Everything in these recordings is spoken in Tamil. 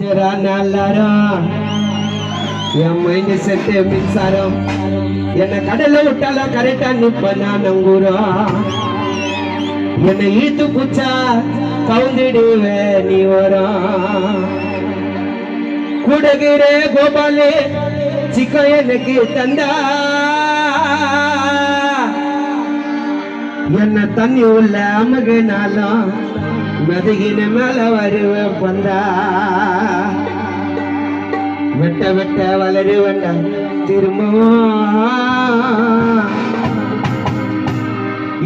எல்லாரும் என் மைண்ட் செட்டு மின்சாரம் என்னை கடல்ல விட்டால கரெக்டா நிப்ப நான் நங்கூரம் என்னை ஈத்து பூச்சா கவுந்திடுவே நீ வரும் கூடகிரே கோபாலே சிக்கன் எனக்கு தந்தா என்ன தண்ணி உள்ள அமுகுனாலும் மதுகின மேல வருவ பந்தா. வெட்ட வெட்ட வளருவண்ட வேண்டாம் திரும்பவும்.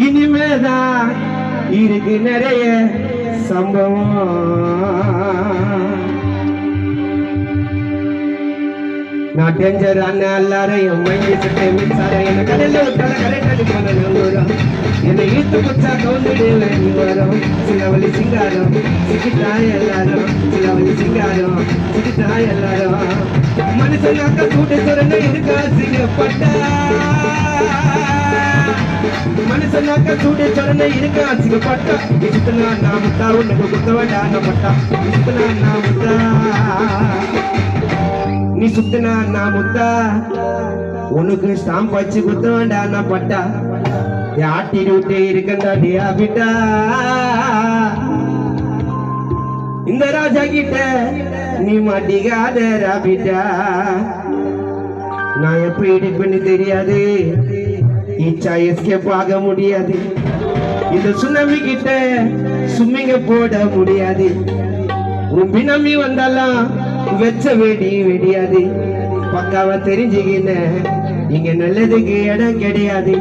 இனிமேதான் இருக்கு நிறைய சம்பவம். நான் டேஞ்சர் அண்ணன் எல்லாரையும் மைண்டி சட்டை மின்சாரம் சிலவழி சிங்காரம் சிக்கிட்டாய் எல்லாரும் சிலவழி சிங்காரம் சிக்கிட்டாய் எல்லாரும் மனுஷனாக்க கூட்டு சொரணை இருக்கா சிங்கப்பட்ட மனுஷனாக்க சூடு சொரணை இருக்கா சிங்கப்பட்ட இசுத்தனா நான் உனக்கு குத்த பட்டா. இசுத்தனா நான் நீ சுத்தினா நான் முத்தா உனக்கு ஸ்டாம்ப் வச்சு குத்த நான் பட்டா. ஆட்டி விட்டு இருக்கந்தாடி அபிட்டா இந்த ராஜா கிட்ட நீ மாட்டிக்காத ராபிட்டா நான் எப்படி இடிப்பேன்னு தெரியாது. இச்சா எஸ்கேப் ஆக முடியாது. இந்த சுனாமி கிட்ட சும்மிங்க போட முடியாது. உம்பி நம்பி வந்தாலாம் வெச்ச வெடி வெடியாது. பக்காவா தெரிஞ்சுக்கின இங்க நல்லதுக்கு இடம் கிடையாது.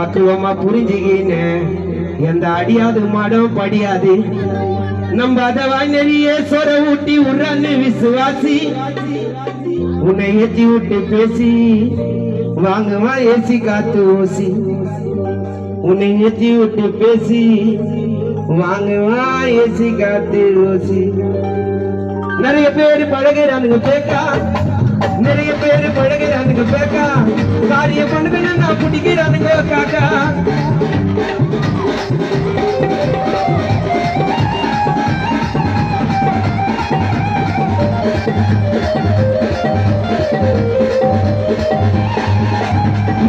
பக்குவமா புரிஞ்சுக்கின்னு எந்த அடியாது மடம் படியாது. நம்ம அதவாய் நிறைய சொர ஊட்டி உர்றான்னு விசுவாசி. உன்னை ஏத்தி விட்டு பேசி வாங்குமா ஏசி காத்து ஓசி உன்னை ஏத்தி விட்டு பேசி வாங்குவா ஏசி காத்து ஓசி நிறைய பேர் பழகிறானுங்க பேக்கா நிறைய பேரு பழகிறானுங்க பேக்கா. காரியம் பண்ணுங்க நான் பிடிக்கிறானுங்க காக்கா.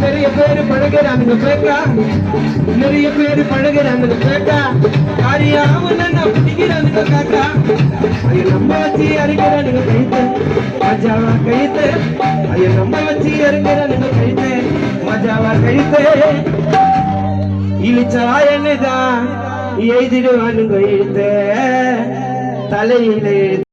நிறைய பேரு பழகிறானுங்க பேக்கா. நிறைய பேரு பழகிறானுங்க பேக்கா. காரியாம நான் பிடிக்கிறானுங்க காக்கா. ஐயோ நம்ம வச்சு மஜாவா கைத்து ஐயோ நம்ம வச்சு அரைக்கிறானுங்க கைத்து மஜாவா கைத்து இழிச்சா என்னதான் எழுதிடுவானுங்க எழுத்த தலையில எழுத்து